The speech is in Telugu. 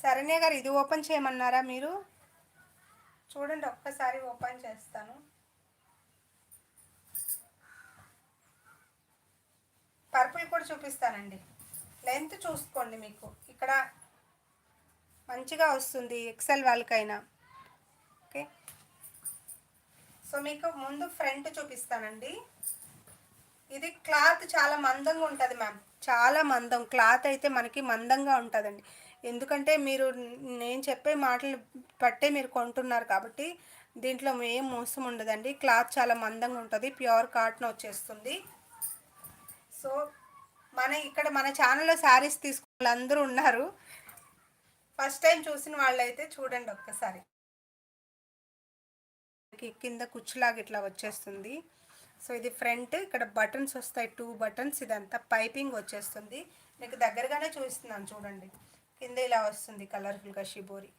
శరణ్య గారు ఇది ఓపెన్ చేయమన్నారా మీరు? చూడండి ఒక్కసారి ఓపెన్ చేస్తాను. పర్పుల్ కూడా చూపిస్తానండి. లెంత్ చూసుకోండి మీకు. ఇక్కడ మంచిగా వస్తుంది ఎక్సెల్ వాళ్ళకైనా. ఓకే. సో మీకు ముందు ఫ్రంట్ చూపిస్తానండి. ఇది క్లాత్ చాలా మందంగా ఉంటుంది మ్యామ్. చాలా మందం. క్లాత్ అయితే మనకి మందంగా ఉంటుందండి. ఎందుకంటే మీరు నేను చెప్పే మాటలు పట్టే మీరు కొంటున్నారు కాబట్టి దీంట్లో ఏం మోసం ఉండదండి. క్లాత్ చాలా మందంగా ఉంటుంది. ప్యూర్ కాటన్ వచ్చేస్తుంది. సో మన ఇక్కడ మన ఛానల్లో శారీస్ తీసుకున్న వాళ్ళందరూ ఉన్నారు. ఫస్ట్ టైం చూసిన వాళ్ళైతే చూడండి ఒక్కసారి. కింద కుచ్చులాగా ఇట్లా వచ్చేస్తుంది. సో ఇది ఫ్రంట్ ఇక్కడ బటన్స్ వస్తాయి టూ బటన్స్ ఇదంతా పైపింగ్ వచ్చేస్తుంది. మీకు దగ్గరగానే చూపిస్తున్నాను చూడండి. కింద ఇలా వస్తుంది కలర్ఫుల్గా షిబోరి.